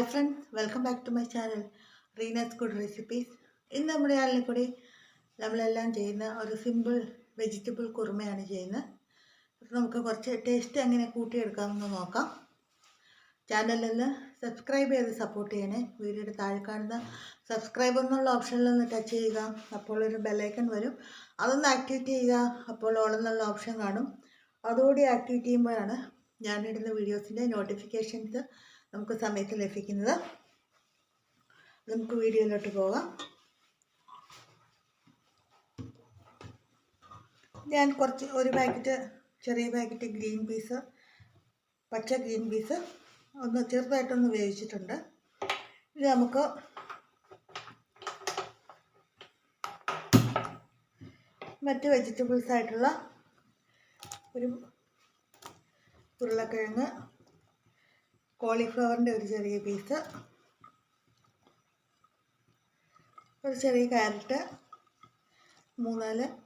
Hi friends welcome back to my channel Reena's good recipes ഇന്ന് നമ്മുടെ ചാനലിൽ കൂടി നമ്മളെല്ലാം ചെയ്യുന്ന ഒരു സിമ്പിൾ വെജിറ്റബിൾ കുറുമയാണ് ചെയ്യുന്നത്. അപ്പോൾ നമുക്ക് കുറച്ച് ടേസ്റ്റ് എങ്ങനെ കൂട്ടിയെടുക്കാമെന്ന് നോക്കാം. ചാനലിൽ സബ്സ്ക്രൈബ് ചെയ്ത് സപ്പോർട്ട് ചെയ്യണേ. വീഡിയോയുടെ താഴെ കാണുന്ന സബ്സ്ക്രൈബ് എന്നുള്ള ഓപ്ഷനിൽ ഒന്ന് ടച്ച് ചെയ്യുക. അപ്പോൾ ഒരു ബെല്ലൈക്കൺ വരും. അതൊന്ന് ആക്ടിവേറ്റ് ചെയ്യുക. അപ്പോൾ ഓൾ എന്നുള്ള ഓപ്ഷൻ കാണും. അതുകൂടി ആക്ടിവേറ്റ് ചെയ്യുമ്പോഴാണ് ഞാനിടുന്ന വീഡിയോസിന്റെ നോട്ടിഫിക്കേഷൻസ് നമുക്ക് സമയത്ത് ലഭിക്കുന്നത് നമുക്ക് വീഡിയോയിലോട്ട് പോകാം. ഞാൻ കുറച്ച് ഒരു പാക്കറ്റ് ചെറിയ പാക്കറ്റ് ഗ്രീൻ പീസ് പച്ച ഗ്രീൻ പീസ് ഒന്ന് ചെറുതായിട്ടൊന്ന് വേവിച്ചിട്ടുണ്ട്. ഇത് നമുക്ക് മറ്റ് വെജിറ്റബിൾസ് ആയിട്ടുള്ള ഒരു ഉരുളക്കിഴങ്ങ് കോളിഫ്ലവറിന്റെ ഒരു ചെറിയ പീസ്. ഒരു ചെറിയ ക്യാരറ്റ്. മൂന്നാൽ.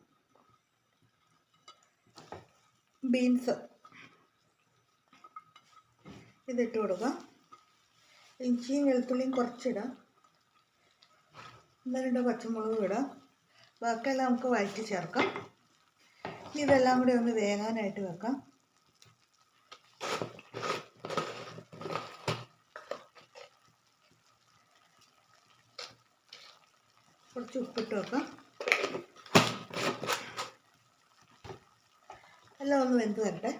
ബീൻസ്. ഇതിട്ട് കൊടുക്കാം. ഇഞ്ചിയും വെളുത്തുള്ളിയും കുറച്ചിടാം. ഒന്ന് രണ്ട് പച്ചമുളകും ഇടാം. ബാക്കിയെല്ലാം നമുക്ക് വഴറ്റി ചേർക്കാം. ഇതെല്ലാം കൂടി ഒന്ന് വേകാനായിട്ട് വെക്കാം. കുറച്ച് ഉപ്പിട്ട് വെക്കാം. എല്ലാം ഒന്ന് വെന്ത് വരട്ടെ.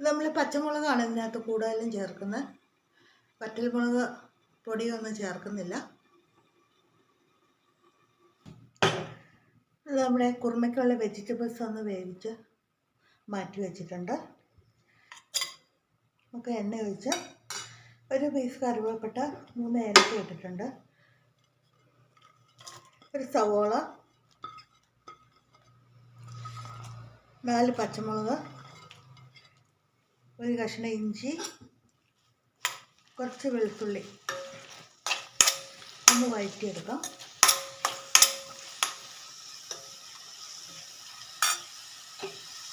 നമ്മൾ പച്ചമുളകാണ് ഇതിനകത്ത് കൂടുതലും ചേർക്കുന്നത്. വറ്റൽമുളക് പൊടിയൊന്നും ചേർക്കുന്നില്ല. നമ്മുടെ കുറുമയ്ക്കുള്ള വെജിറ്റബിൾസ് ഒന്ന് വേവിച്ച് മാറ്റി വെച്ചിട്ടുണ്ട്. നമുക്ക് എണ്ണ ഒഴിച്ച് ഒരു പീസ് കറിവേപ്പട്ട മൂന്ന് ഏലക്ക ഇട്ടിട്ടുണ്ട്. ഒരു സവോള. നാല് പച്ചമുളക്. ഒരു കഷ്ണം ഇഞ്ചി. കുറച്ച് വെളുത്തുള്ളി. ഒന്ന് വഴറ്റിയെടുക്കാം.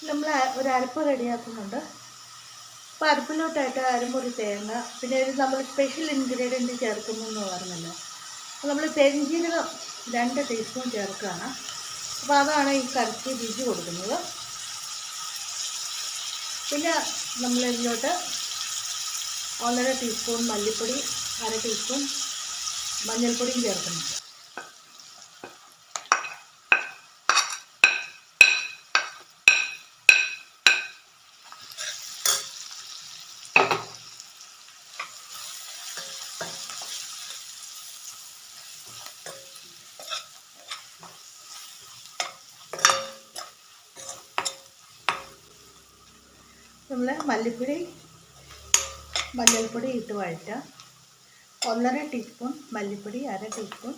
നമ്മൾ ഒരു അരപ്പ് റെഡിയാക്കുന്നുണ്ട്. അപ്പോൾ അരപ്പിലോട്ടായിട്ട് അരമുറി തേങ്ങ പിന്നെ ഇത് നമ്മൾ സ്പെഷ്യൽ ഇൻഗ്രീഡിയന്റ് ചേർക്കുന്നു എന്ന് പറഞ്ഞല്ലോ നമ്മൾ പെരിഞ്ജീരകം രണ്ട് ടീസ്പൂൺ ചേർക്കുകയാണ്. അപ്പോൾ അതാണ് ഈ കറിക്ക് രുചി കൊടുക്കുന്നത്. പിന്നെ നമ്മൾ ഇതിലോട്ട് ഒന്നര ടീസ്പൂൺ മല്ലിപ്പൊടി അര ടീസ്പൂൺ മഞ്ഞൾപ്പൊടിയും ചേർക്കുന്നു നമ്മൾ മല്ലിപ്പൊടി മഞ്ഞൾപ്പൊടി ഇട്ട് വഴറ്റുക. ഒന്നര ടീസ്പൂൺ മല്ലിപ്പൊടി അര ടീസ്പൂൺ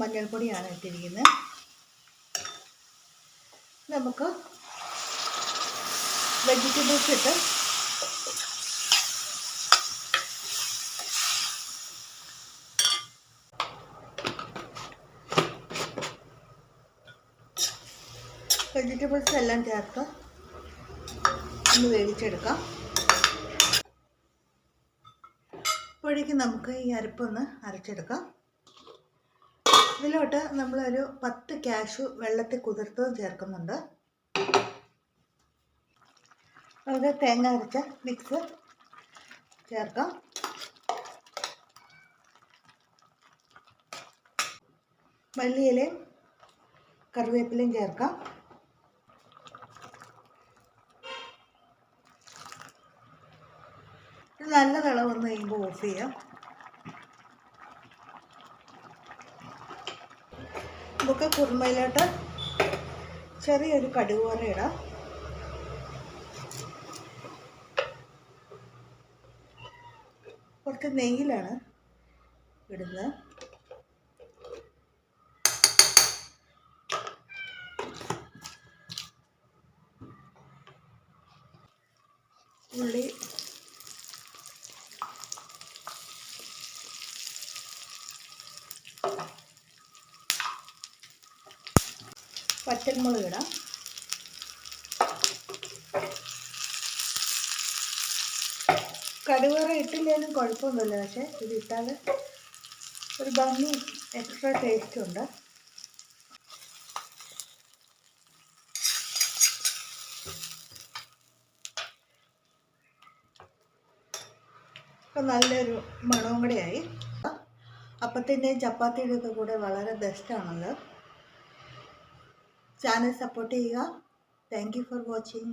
മഞ്ഞൾപ്പൊടിയാണ് ഇട്ടിരിക്കുന്നത്. നമുക്ക് വെജിറ്റബിൾസ് ഇട്ട് വെജിറ്റബിൾസ് എല്ലാം ചേർത്ത് ഒന്ന് വേവിച്ചെടുക്കാം. അപ്പോഴേക്ക് നമുക്ക് ഈ അരപ്പൊന്ന് അരച്ചെടുക്കാം. ഇതിലോട്ട് നമ്മളൊരു പത്ത് ക്യാഷു വെള്ളത്തിൽ കുതിർത്തതും ചേർക്കുന്നുണ്ട്. നമുക്ക് തേങ്ങ അരച്ച മിക്സ് ചേർക്കാം. മല്ലിയിലയും കറിവേപ്പിലയും ചേർക്കാം. നല്ല തിള വന്ന് കഴിയുമ്പോൾ ഓഫ് ചെയ്യാം. നമുക്ക് കുറുമയിലോട്ട് ചെറിയൊരു കടുക് പോലെ ഇടാം. കുറച്ച് നെയ്യിലാണ് ഇടുന്നത്. ഉള്ളി വറ്റൽമുളക് ഇടാം. കടുവറ ഇട്ടില്ലെങ്കിലും കുഴപ്പമൊന്നുമില്ല പക്ഷേ ഇത് ഇട്ടാൽ ഒരു ഭംഗി എക്സ്ട്രാ ടേസ്റ്റ് ഉണ്ട്. അപ്പം നല്ലൊരു മണവും കൂടെയായി അപ്പത്തിന്റെയും ചപ്പാത്തിയുടെയൊക്കെ കൂടെ വളരെ ബെസ്റ്റാണത് ചാനൽ സപ്പോർട്ട് ചെയ്യുക താങ്ക് യു ഫോർ വാച്ചിങ്